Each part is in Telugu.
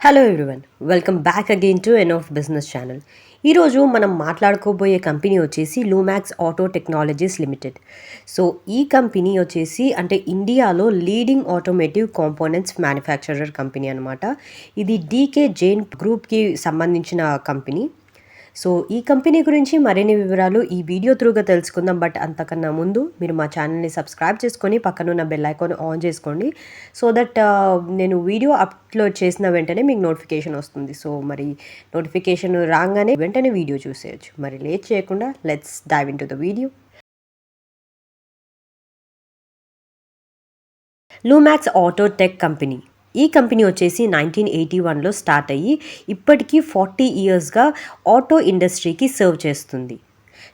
Hello everyone welcome back again to N of business channel ఈరోజు మనం మాట్లాడుకోబోయే కంపెనీ వచ్చేసి Lumax auto technologies limited so ఈ కంపెనీ వచ్చేసి అంటే ఇండియాలో leading automotive components manufacturer company అనమాట ఇది డీకే జైన్ గ్రూప్కి సంబంధించిన కంపెనీ. సో ఈ కంపెనీ గురించి మరిన్ని వివరాలు ఈ వీడియో త్రూగా తెలుసుకుందాం. బట్ అంతకన్నా ముందు మీరు మా ఛానల్ని సబ్స్క్రైబ్ చేసుకొని పక్కనున్న బెల్ ఐకాన్ ఆన్ చేసుకోండి. సో దట్ నేను వీడియో అప్లోడ్ చేసిన వెంటనే మీకు నోటిఫికేషన్ వస్తుంది. సో మరి నోటిఫికేషన్ రాగానే వెంటనే వీడియో చూసేయచ్చు. మరి లేట్ చేయకుండా let's dive into the video Lumax auto tech company ఈ కంపెనీ వచ్చేసి నైన్టీన్ ఎయిటీ వన్లో స్టార్ట్ అయ్యి ఇప్పటికీ ఫార్టీ ఇయర్స్గా ఆటో ఇండస్ట్రీకి సర్వ్ చేస్తుంది.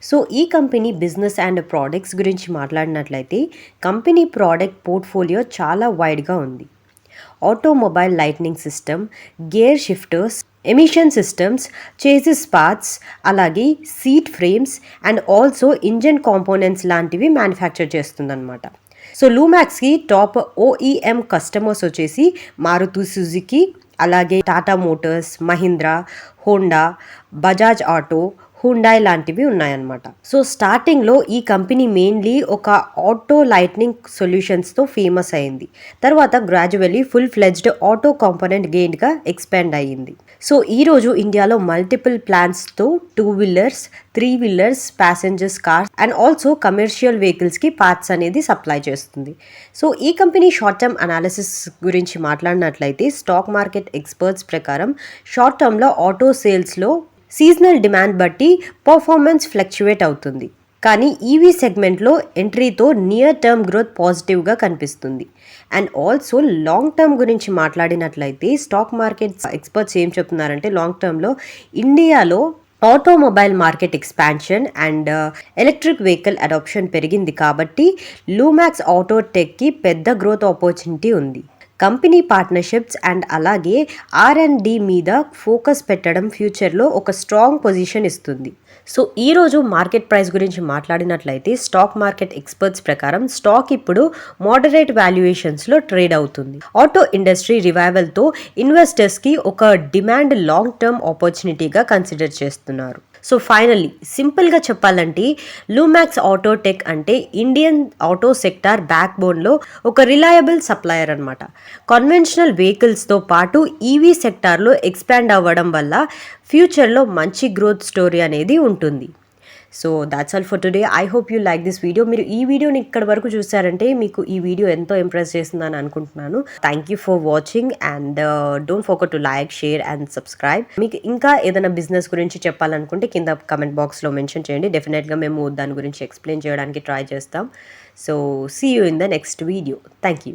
సో ఈ కంపెనీ బిజినెస్ అండ్ ప్రోడక్ట్స్ గురించి మాట్లాడినట్లయితే కంపెనీ ప్రోడక్ట్ పోర్ట్ఫోలియో చాలా వైడ్గా ఉంది. Automobile lightning system gear shifters emission systems chassis parts అలాగే seat frames and also engine components లాంటివి మ్యానుఫ్యాక్చర్ చేస్తుందన్నమాట. సో లూమాక్స్కి టాప్ ఓఈఎం కస్టమర్స్ వచ్చేసి మారుతు సుజుకి అలాగే Tata Motors Mahindra Honda Bajaj Auto Hyundai లాంటివి ఉన్నాయన్నమాట. సో స్టార్టింగ్లో ఈ కంపెనీ మెయిన్లీ ఒక ఆటో లైట్నింగ్ సొల్యూషన్స్తో ఫేమస్ అయింది. తర్వాత gradually full fledged auto component గెయిన్గా expand అయ్యింది. సో ఈరోజు ఇండియాలో multiple ప్లాన్స్తో two wheelers three wheelers passengers cars and also commercial వెహికల్స్కి parts అనేది సప్లై చేస్తుంది. సో ఈ కంపెనీ షార్ట్ టర్మ్ అనాలిసిస్ గురించి మాట్లాడినట్లయితే స్టాక్ మార్కెట్ ఎక్స్పర్ట్స్ ప్రకారం షార్ట్ టర్మ్లో ఆటో సేల్స్లో సీజనల్ డిమాండ్ బట్టి పర్ఫార్మెన్స్ ఫ్లక్చువేట్ అవుతుంది. కానీ ఈవీ సెగ్మెంట్లో ఎంట్రీతో నియర్ టర్మ్ గ్రోత్ పాజిటివ్గా కనిపిస్తుంది. అండ్ ఆల్సో లాంగ్ టర్మ్ గురించి మాట్లాడినట్లయితే స్టాక్ మార్కెట్ ఎక్స్పర్ట్స్ ఏం చెప్తున్నారంటే లాంగ్ టర్మ్లో ఇండియాలో automobile market expansion and uh, electric vehicle adoption పెరిగింది కాబట్టి లూమాక్స్ ఆటో టెక్కి పెద్ద గ్రోత్ ఆపర్చునిటీ ఉంది. కంపెనీ పార్ట్నర్షిప్స్ అండ్ అలాగే ఆర్ అండ్ డి మీద ఫోకస్ పెట్టడం ఫ్యూచర్లో ఒక స్ట్రాంగ్ పొజిషన్ ఇస్తుంది. సో ఈరోజు మార్కెట్ ప్రైస్ గురించి మాట్లాడినట్లయితే స్టాక్ మార్కెట్ ఎక్స్పర్ట్స్ ప్రకారం స్టాక్ ఇప్పుడు మోడరేట్ వాల్యుయేషన్స్లో ట్రేడ్ అవుతుంది. ఆటో ఇండస్ట్రీ రివైవల్తో ఇన్వెస్టర్స్కి ఒక డిమాండ్ లాంగ్ టర్మ్ ఆపర్చునిటీగా కన్సిడర్ చేస్తున్నారు. సో ఫైనల్లీ సింపుల్గా చెప్పాలంటే లూమాక్స్ ఆటో టెక్ అంటే ఇండియన్ ఆటో సెక్టార్ బ్యాక్ బోన్లో ఒక రిలయబుల్ సప్లయర్ అనమాట కన్వెన్షనల్ వెహికల్స్తో పాటు ఈవీ సెక్టార్లో ఎక్స్పాండ్ అవ్వడం వల్ల ఫ్యూచర్లో మంచి గ్రోత్ స్టోరీ అనేది ఉంటుంది so that's all for today I hope you like this video మీరు ఈ వీడియోని ఇక్కడ వరకు చూసారంటే మీకు ఈ వీడియో ఎంతో ఇంప్రెస్ చేస్తుందని అనుకుంటున్నాను. Thank you for watching and don't forget to like share and subscribe మీకు ఇంకా ఏదైనా బిజినెస్ గురించి చెప్పాలనుకుంటే కింద కమెంట్ బాక్స్లో మెన్షన్ చేయండి. డెఫినెట్గా మేము దాని గురించి ఎక్స్ప్లెయిన్ చేయడానికి ట్రై చేస్తాం. So see you in the next video thank you